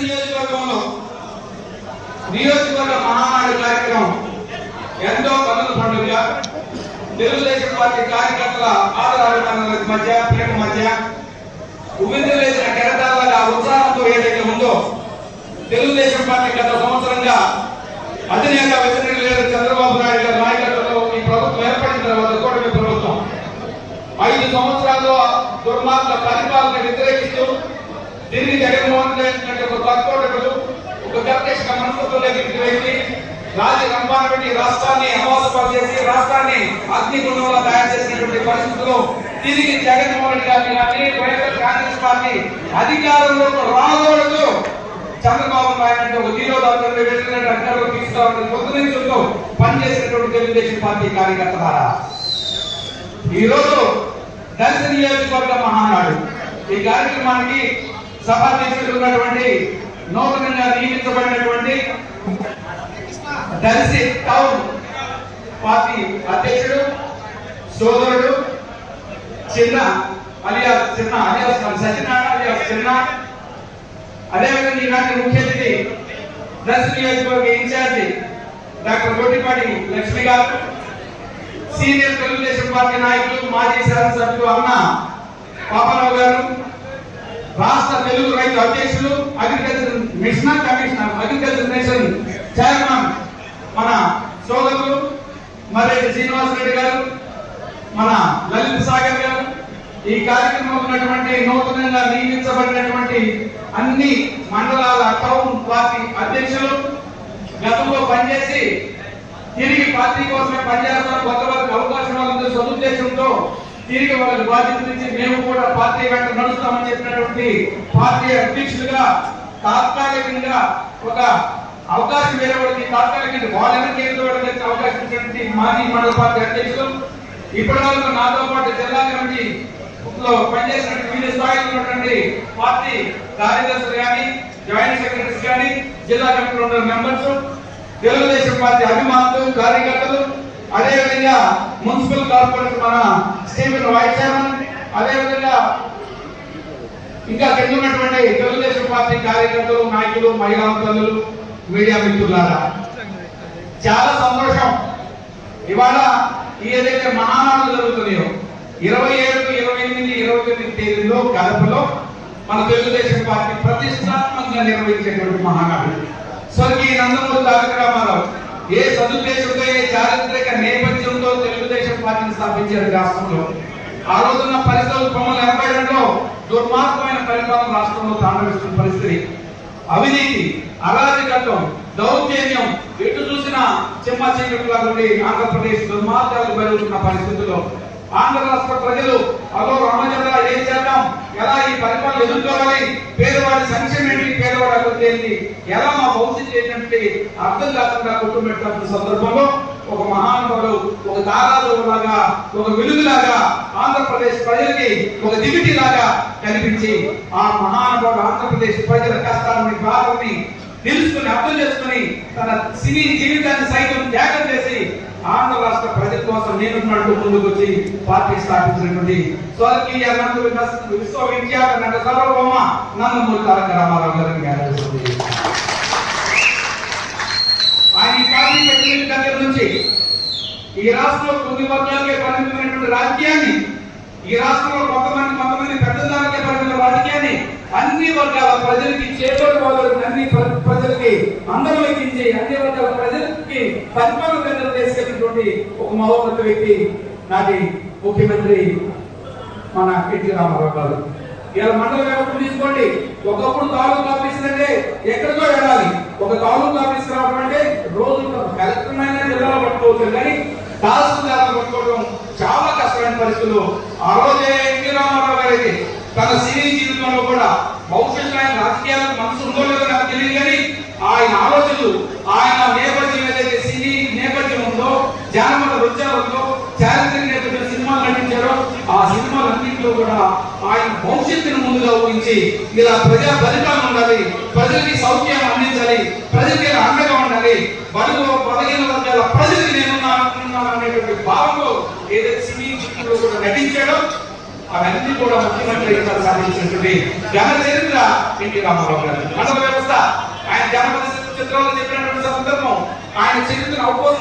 నియోజకవర్గంలో నియోజకవర్గ మహానాడు కార్యక్రమం ఎంతో కన్నుల పండుగ. తెలుగుదేశం పార్టీ కార్యకర్తల ఆదరాభిమానుల మధ్య ప్రేమ మధ్య ఉమ్మిందలేసిన కెరటాలుగా ఉత్సాహంతో ఏదైతే ఉందో తెలుగుదేశం పార్టీ గత సంవత్సరంగా అధినేత వెటనరీ లీడర్ చంద్రబాబు నాయుడు గారి నాయకత్వంలో ఈ ప్రభుత్వం ఏర్పడిన తర్వాత కూటమి ప్రభుత్వం ఐదు సంవత్సరాల్లో దుర్మార్గ పరిపాలన వ్యతిరేకిస్తూ తిరిగి జగన్మోహన్ రెడ్డి ఒక కర్కోటకులు ఒక కర్కశ మనస్తత్వం దగ్గరికి వెళ్ళి రాజ రంపాన రాష్ట్రాన్ని అమోసపాలు చేసి రాష్ట్రాన్ని అగ్నిగుండంలో తయారు చేసినటువంటి పరిస్థితుల్లో తిరిగి జగన్మోహన్ రెడ్డి గారిని వైఎస్ఆర్ కాంగ్రెస్ పార్టీ అధికారంలోకి రాకూడదు. చంద్రబాబు నాయుడు అంటే ఒక జీరో వెళ్ళినట్టు అధికారంలో తీసుకురావాలని పొద్దు పనిచేసినటువంటి తెలుగుదేశం పార్టీ కార్యకర్తలారా. ఈ రోజు దళిత నియోజకవర్గ మహానాడు. ఈ కార్యక్రమానికి సభాధ్యక్షుడు ఉన్నటువంటి నూతనంగా నియమించబడినటువంటి దర్శి టౌన్ పార్టీ అధ్యక్షుడు సోదరుడు చిన్న అలియాస్ చిన్న అలియాస్ సత్యనారాయణ అలియాస్ చిన్న. అదేవిధంగా ఈనాటి ముఖ్య అతిథి దళిత నియోజకవర్గ ఇన్ఛార్జి డాక్టర్ గోటిపాటి లక్ష్మి గారు సీనియర్ తెలుగుదేశం పార్టీ నాయకులు మాజీ శాసనసభ్యులు అన్న పాపారావు గారు రాష్ట్ర తెలుగు రైతు అధ్యక్షులు అగ్రికల్చర్ మిషనర్ కమిషనర్ అగ్రికల్చర్ నేషన్ చైర్మన్ మన సోదరులు మరి శ్రీనివాస్ రెడ్డి గారు మన లలిత్ సాగర్ గారు ఈ కార్యక్రమంలో ఉన్నటువంటి నూతనంగా నియమించబడినటువంటి అన్ని మండలాల టౌన్ పార్టీ అధ్యక్షులు గతంలో పనిచేసి తిరిగి పార్టీ కోసమే పనిచేస్తాం కొత్త వారికి అవకాశం సదుద్దేశంతో తిరిగి వాళ్ళకి బాధ్యత నుంచి మేము కూడా పార్టీ వెంట నడుస్తామని చెప్పినటువంటి పార్టీ అధ్యక్షులుగా తాత్కాలికంగా ఒక అవకాశం వేరే వాళ్ళకి తాత్కాలికంగా వాళ్ళని కేంద్ర అవకాశం ఇచ్చినటువంటి మాజీ మండల పార్టీ అధ్యక్షులు ఇప్పటి వరకు నాతో పాటు జిల్లా కమిటీ లో పనిచేసినటువంటి వివిధ స్థాయిలో ఉన్నటువంటి పార్టీ కార్యదర్శులు కానీ జాయింట్ సెక్రటరీస్ కానీ జిల్లా కమిటీలో ఉన్న మెంబర్స్ తెలుగుదేశం పార్టీ అభిమానులు కార్యకర్తలు అదేవిధంగా మున్సిపల్ కార్పొరేషన్ మన స్టీవెన్ వైస్ చైర్మన్ అదేవిధంగా ఇంకా కింద ఉన్నటువంటి తెలుగుదేశం పార్టీ కార్యకర్తలు నాయకులు మహిళా తల్లులు మీడియా మిత్రులారా చాలా సంతోషం. ఇవాళ ఈ ఏదైతే మహానాడు జరుగుతున్నాయో ఇరవై ఏడు ఇరవై ఎనిమిది ఇరవై తొమ్మిది తేదీలో కడపలో మన తెలుగుదేశం పార్టీ ప్రతిష్టాత్మకంగా నిర్వహించేటువంటి మహానాడు. స్వర్గీయ నందమూరి తారక రామారావు ఏ సదుద్దేశంతో ఏ చారిత్రక నేపథ్యం స్థాపించారు రాష్ట్రంలో. ఆ రోజున్న పరిస్థితులు తొమ్మిది ఎనభై రెండులో దుర్మార్గమైన పరిపాలన రాష్ట్రంలో తాండవిస్తున్న పరిస్థితి. అవినీతి అరాజకత్వం దౌర్జన్యం ఎటు చూసినా చిమ్మ చీకటిలా ఉండి ఆంధ్రప్రదేశ్ దుర్మార్గాలు పెరుగుతున్న పరిస్థితుల్లో ఆంధ్ర రాష్ట్ర ప్రజలు అదో రామచంద్ర ఏం చేద్దాం? ఎలా ఈ పరిపాలన ఎదుర్కోవాలి? పేదవాడి సంక్షేమం ఏంటి పేదవాడి అభివృద్ధి ఏంటి? ఎలా మా భవిష్యత్తు ఏంటంటే అర్థం కాకుండా కుటుంబెట్టిన సందర్భంలో ఒక మహానుభావుడు ఒక తారాలు లాగా ఒక వెలుగులాగా ఆంధ్రప్రదేశ్ ప్రజలకి ఒక దివిటి లాగా కనిపించి ఆ మహానుభావుడు ఆంధ్రప్రదేశ్ ప్రజల కష్టాలని బాధల్ని తెలుసుకుని అర్థం చేసుకుని తన సినీ జీవితాన్ని సైతం త్యాగం చేసి ఆంధ్ర రాష్ట్ర ప్రజల కోసం నేనున్నట్టు ముందుకు వచ్చి పార్టీ స్థాపించినటువంటి స్వర్గీయ నందు విశ్వవిఖ్యాత నట సర్వభౌమ నందమూరి తారక రామారావు గారిని జ్ఞాపిస్తుంది ఆయన ఈ పార్టీ పెట్టిన దగ్గర ఈ రాష్ట్రంలో కొన్ని వర్గాలకే పరిమితమైనటువంటి రాజకీయాన్ని ఈ రాష్ట్రంలో కొంతమంది కొంతమంది పెద్దదానికే పరిమిత రాజకీయాన్ని అన్ని వర్గాల ప్రజలకి చేదోడు వాళ్ళకి అన్ని ప్రజలకి అందరూ ఎక్కించి అన్ని వర్గాల ప్రజలకి పరిపాలన కేంద్రం తీసుకెళ్ళినటువంటి ఒక మహోన్నత వ్యక్తి నాటి ముఖ్యమంత్రి మన ఎన్టీ రామారావు గారు. ఇలా మండల వ్యవస్థ తీసుకోండి. ఒకప్పుడు తాలూకా ఆఫీసులు అంటే ఎక్కడికో వెళ్ళాలి. ఒక తాలూకా ఆఫీస్ రావడం అంటే రోజు కలెక్టర్ పట్టుకోవచ్చు కానీ తహసీల్దార్ పట్టుకోవడం చాలా కష్టమైన పరిస్థితులు. ఆ రోజే ఎన్టీ రామారావు గారికి తన సినీ జీవితంలో కూడా భవిష్యత్తు ఆయన రాజకీయాలకు మనసు ఉందో లేదో నాకు తెలియదు కానీ ఆయన ఆలోచనలు ఆయన నేపథ్యం ఏదైతే సినీ నేపథ్యం ఉందో జానపద రుచాలు ఉందో చారిత్రక నేపథ్యం సినిమాలు నటించారో ఆ సినిమాలన్నింటిలో కూడా ఆయన భవిష్యత్తును ముందుగా ఊహించి ఇలా ప్రజా ఫలితాలు ఉండాలి ప్రజలకి సౌఖ్యం అందించాలి ప్రజలకి అండగా ఉండాలి బలుగు బలహీన అనుకున్నాను భావంలో ఏదైతే సినీ చిత్రంలో కూడా నటించాడో అవన్నీ కూడా ముఖ్యమంత్రి సాధించినటువంటి జన చరిత్ర ఎన్టీ రామారావు గారు. మండల వ్యవస్థ ఆయన జనపద చిత్రంలో చెప్పినటువంటి సందర్భం ఆయన చరిత్రను అవపోసం